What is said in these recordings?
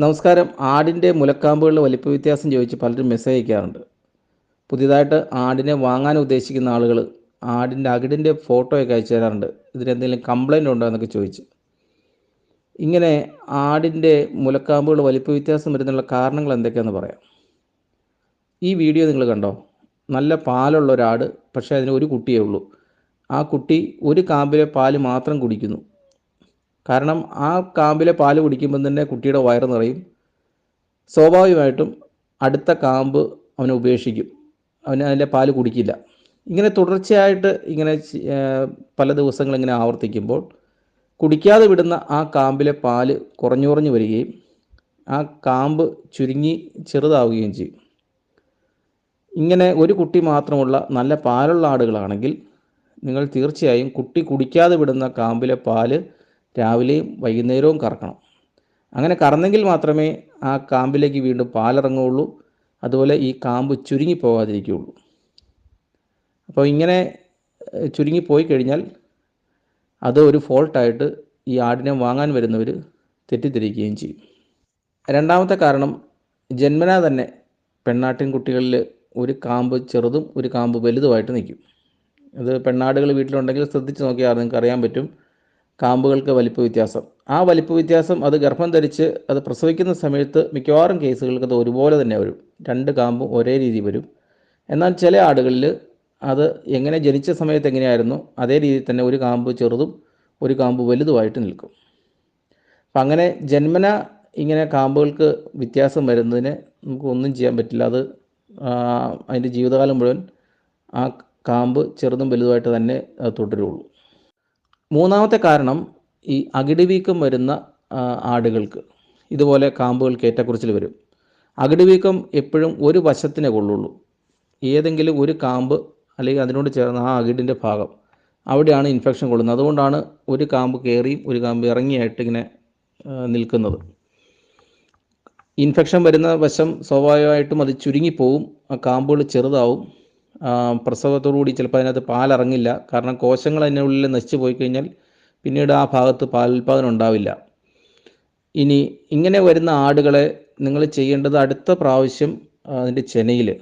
നമസ്കാരം. ആടിന്റെ മുലക്കാമ്പുകളുടെ വലിപ്പ വ്യത്യാസം ചോദിച്ച് പലരും മെസ്സേജ് അയക്കാറുണ്ട്. പുതിയതായിട്ട് ആടിനെ വാങ്ങാൻ ഉദ്ദേശിക്കുന്ന ആളുകൾ ആടിന്റെ അകിടിന്റെ ഫോട്ടോയൊക്കെ അയച്ചു തരാറുണ്ട്. ഇതിനെന്തെങ്കിലും കംപ്ലൈന്റ് ഉണ്ടോ എന്നൊക്കെ ചോദിച്ച്. ഇങ്ങനെ ആടിന്റെ മുലക്കാമ്പുകൾ വലിപ്പ വ്യത്യാസം വരുന്നുള്ള കാരണങ്ങൾ എന്തൊക്കെയാണെന്ന് പറയാം. ഈ വീഡിയോ നിങ്ങൾ കണ്ടോ? നല്ല പാലുള്ള ഒരാട് പക്ഷേ അതിന് ഒരു കുട്ടിയേ ഉള്ളൂ. ആ കുട്ടി ഒരു കാമ്പിലെ പാൽ മാത്രം കുടിക്കുന്നു. കാരണം ആ കാമ്പിലെ പാൽ കുടിക്കുമ്പോൾ തന്നെ കുട്ടിയുടെ വയറ് നിറയും. സ്വാഭാവികമായിട്ടും അടുത്ത കാമ്പ് അവനെ ഉപേക്ഷിക്കും. അവന് അതിന്റെ പാൽ കുടിക്കില്ല. ഇങ്ങനെ തുടർച്ചയായിട്ട് ഇങ്ങനെ പല ദിവസങ്ങൾ ഇങ്ങനെ ആവർത്തിക്കുമ്പോൾ കുടിക്കാതെ വിടുന്ന ആ കാമ്പിലെ പാൽ കുറഞ്ഞു കുറഞ്ഞു വരികയും ആ കാമ്പ് ചുരുങ്ങി ചെറുതാവുകയും ചെയ്യും. ഇങ്ങനെ ഒരു കുട്ടി മാത്രമുള്ള നല്ല പാലുള്ള ആടുകളാണെങ്കിൽ നിങ്ങൾ തീർച്ചയായും കുട്ടി കുടിക്കാതെ വിടുന്ന കാമ്പിലെ പാൽ രാവിലെയും വൈകുന്നേരവും കറക്കണം. അങ്ങനെ കറന്നെങ്കിൽ മാത്രമേ ആ കാമ്പിലേക്ക് വീണ്ടും പാലിറങ്ങുകയുള്ളൂ. അതുപോലെ ഈ കാമ്പ് ചുരുങ്ങി പോകാതിരിക്കുകയുള്ളൂ. അപ്പോൾ ഇങ്ങനെ ചുരുങ്ങി ചുരുങ്ങിപ്പോയി കഴിഞ്ഞാൽ അത് ഒരു ഫോൾട്ടായിട്ട് ഈ ആടിനെ വാങ്ങാൻ വരുന്നവർ തെറ്റിദ്ധരിക്കുകയും ചെയ്യും. രണ്ടാമത്തെ കാരണം ജന്മനാ തന്നെ പെണ്ണാട്ടിൻ കുട്ടികളിൽ ഒരു കാമ്പ് ചെറുതും ഒരു കാമ്പ് വലുതുമായിട്ട് നിൽക്കും. അത് പെണ്ണാടുകൾ വീട്ടിലുണ്ടെങ്കിൽ ശ്രദ്ധിച്ച് നോക്കിയാൽ നിങ്ങൾക്ക് അറിയാൻ പറ്റും. കാമ്പുകൾക്ക് വലിപ്പ വ്യത്യാസം. ആ വലിപ്പ വ്യത്യാസം അത് ഗർഭം ധരിച്ച് അത് പ്രസവിക്കുന്ന സമയത്ത് മിക്കവാറും കേസുകൾക്ക് അത് ഒരുപോലെ തന്നെ വരും. രണ്ട് കാമ്പും ഒരേ രീതി വരും. എന്നാൽ ചില ആടുകളിൽ അത് എങ്ങനെ ജനിച്ച സമയത്ത് എങ്ങനെയായിരുന്നു അതേ രീതിയിൽ തന്നെ ഒരു കാമ്പ് ചെറുതും ഒരു കാമ്പ് വലുതുമായിട്ട് നിൽക്കും. അപ്പം അങ്ങനെ ജന്മന ഇങ്ങനെ കാമ്പുകൾക്ക് വ്യത്യാസം വരുന്നതിന് നമുക്ക് ഒന്നും ചെയ്യാൻ പറ്റില്ല. അത് അതിന്റെ ജീവിതകാലം മുഴുവൻ ആ കാമ്പ് ചെറുതും വലുതുമായിട്ട് തന്നെ തുടരുള്ളൂ. മൂന്നാമത്തെ കാരണം ഈ അകിടി വീക്കം വരുന്ന ആടുകൾക്ക് ഇതുപോലെ കാമ്പുകൾ ഏറ്റക്കുറിച്ചിൽ വരും. അകിടി വീക്കം എപ്പോഴും ഒരു വശത്തിനെ കൊള്ളുള്ളൂ. ഏതെങ്കിലും ഒരു കാമ്പ് അല്ലെങ്കിൽ അതിനോട് ചേർന്ന ആ അകിടിന്റെ ഭാഗം അവിടെയാണ് ഇൻഫെക്ഷൻ കൊള്ളുന്നത്. അതുകൊണ്ടാണ് ഒരു കാമ്പ് കയറിയും ഒരു കാമ്പ് ഇറങ്ങിയായിട്ട് ഇങ്ങനെ നിൽക്കുന്നത്. ഇൻഫെക്ഷൻ വരുന്ന വശം സ്വാഭാവികമായിട്ടും അത് ചുരുങ്ങിപ്പോവും ആ കാമ്പുകൾ ചെറുതാവും. പ്രസവത്തോടുകൂടി ചിലപ്പോൾ അതിനകത്ത് പാലിറങ്ങില്ല. കാരണം കോശങ്ങൾ അതിന്റെ ഉള്ളിൽ നശിച്ചു പോയി കഴിഞ്ഞാൽ പിന്നീട് ആ ഭാഗത്ത് പാലുൽപാദനം ഉണ്ടാവില്ല. ഇനി ഇങ്ങനെ വരുന്ന ആടുകളെ നിങ്ങൾ ചെയ്യേണ്ടത് അടുത്ത പ്രാവശ്യം അതിന്റെ ചെനയിൽ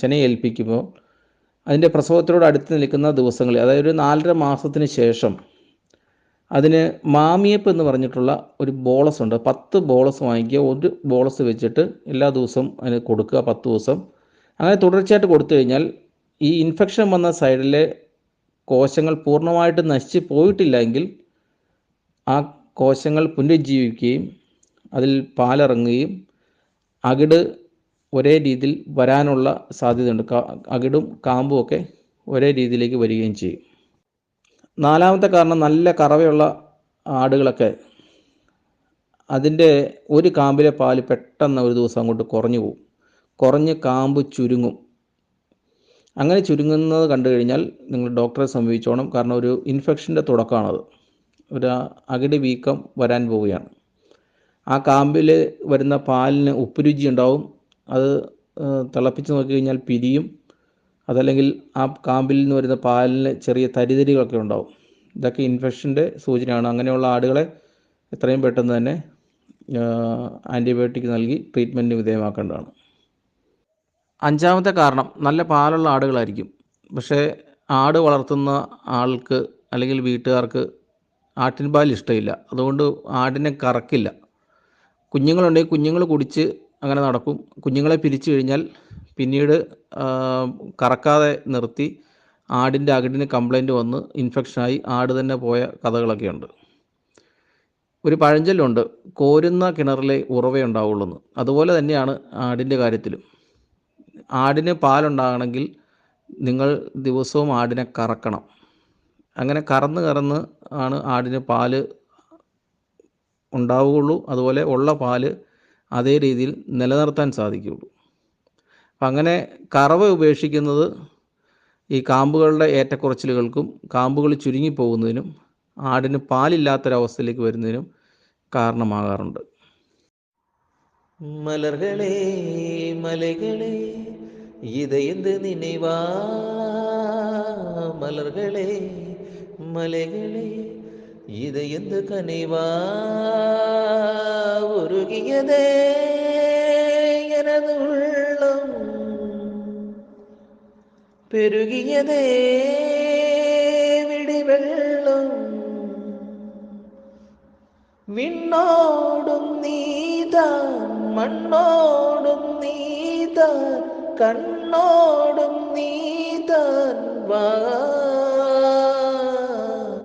ചെന ഏൽപ്പിക്കുമ്പോൾ അതിന്റെ പ്രസവത്തോട് അടുത്ത് നിൽക്കുന്ന ദിവസങ്ങളിൽ അതായത് ഒരു നാലര മാസത്തിന് ശേഷം അതിന് മാമിയപ്പ് എന്ന് പറഞ്ഞിട്ടുള്ള ഒരു ബോളസ് ഉണ്ട്. പത്ത് ബോളസ് വാങ്ങിക്കുക. ഒരു ബോളസ് വെച്ചിട്ട് എല്ലാ ദിവസവും അതിന് കൊടുക്കുക. പത്ത് ദിവസം അങ്ങനെ തുടർച്ചയായിട്ട് കൊടുത്തു കഴിഞ്ഞാൽ ഈ ഇൻഫെക്ഷൻ വന്ന സൈഡിലെ കോശങ്ങൾ പൂർണമായിട്ട് നശിച്ച് പോയിട്ടില്ല എങ്കിൽ ആ കോശങ്ങൾ പുനരുജ്ജീവിക്കുകയും അതിൽ പാലിറങ്ങുകയും അകിട് ഒരേ രീതിയിൽ വരാനുള്ള സാധ്യതയുണ്ട്. അകിടും കാമ്പും ഒക്കെ ഒരേ രീതിയിലേക്ക് വരികയും ചെയ്യും. നാലാമത്തെ കാരണം നല്ല കറവയുള്ള ആടുകളൊക്കെ അതിന്റെ ഒരു കാമ്പിലെ പാൽ പെട്ടെന്ന് ഒരു ദിവസം അങ്ങോട്ട് കുറഞ്ഞു പോകും. കുറഞ്ഞ് കാമ്പ് ചുരുങ്ങും. അങ്ങനെ ചുരുങ്ങുന്നത് കണ്ടു കഴിഞ്ഞാൽ നിങ്ങൾ ഡോക്ടറെ സമീപിച്ചോണം. കാരണം ഒരു ഇൻഫെക്ഷന്റെ തുടക്കമാണത്. ഒരു അകിട് വീക്കം വരാൻ പോവുകയാണ്. ആ കാമ്പിൽ വരുന്ന പാലിന് ഉപ്പുരുചി ഉണ്ടാവും. അത് തിളപ്പിച്ച് നോക്കി കഴിഞ്ഞാൽ പിരിയും. അതല്ലെങ്കിൽ ആ കാമ്പിൽ നിന്ന് വരുന്ന പാലിന് ചെറിയ തരിതരികളൊക്കെ ഉണ്ടാവും. ഇതൊക്കെ ഇൻഫെക്ഷന്റെ സൂചനയാണ്. അങ്ങനെയുള്ള ആടുകളെ എത്രയും പെട്ടെന്ന് തന്നെ ആന്റിബയോട്ടിക് നൽകി ട്രീറ്റ്മെന്റിന് വിധേയമാക്കേണ്ടതാണ്. അഞ്ചാമത്തെ കാരണം നല്ല പാലുള്ള ആടുകളായിരിക്കും. പക്ഷേ ആട് വളർത്തുന്ന ആൾക്ക് അല്ലെങ്കിൽ വീട്ടുകാർക്ക് ആട്ടിൻപാൽ ഇഷ്ടമില്ല. അതുകൊണ്ട് ആടിനെ കറക്കില്ല. കുഞ്ഞുങ്ങളുണ്ടെങ്കിൽ കുഞ്ഞുങ്ങൾ കുടിച്ച് അങ്ങനെ നടക്കും. കുഞ്ഞുങ്ങളെ പിരിച്ചു കഴിഞ്ഞാൽ പിന്നീട് കറക്കാതെ നിർത്തി ആടിന്റെ അകിടിന് കംപ്ലൈന്റ് വന്ന് ഇൻഫെക്ഷനായി ആട് തന്നെ പോയ കഥകളൊക്കെ ഉണ്ട്. ഒരു പഴഞ്ചൊല്ലുണ്ട് കോരുന്ന കിണറിലെ ഉറവയുണ്ടാവുള്ളൂ എന്ന് അതുപോലെ തന്നെയാണ് ആടിന്റെ കാര്യത്തിലും. ആടിന് പാലുണ്ടാകണമെങ്കിൽ നിങ്ങൾ ദിവസവും ആടിനെ കറക്കണം. അങ്ങനെ കറന്ന് കറന്ന് ആണ് ആടിന് പാൽ ഉണ്ടാവുകയുള്ളൂ. അതുപോലെ ഉള്ള പാൽ അതേ രീതിയിൽ നിലനിർത്താൻ സാധിക്കുകയുള്ളൂ. അപ്പം അങ്ങനെ കറവ ഉപേക്ഷിക്കുന്നത് ഈ കാമ്പുകളുടെ ഏറ്റക്കുറച്ചിലുകൾക്കും കാമ്പുകൾ ചുരുങ്ങിപ്പോകുന്നതിനും ആടിന് പാലില്ലാത്തൊരവസ്ഥയിലേക്ക് വരുന്നതിനും കാരണമാകാറുണ്ട്. மலர்களே மலைகளே இதயந்து நினைவா மலர்களே மலைகளே இது எந்த கனிவா உருகியதே எனது உள்ளம் பெருகியதே விடிவெள்ளம் விண்ணோடும் நீதான் മണ്ണോടും നീതാൻ കണ്ണോടും നീതാൻ വാ.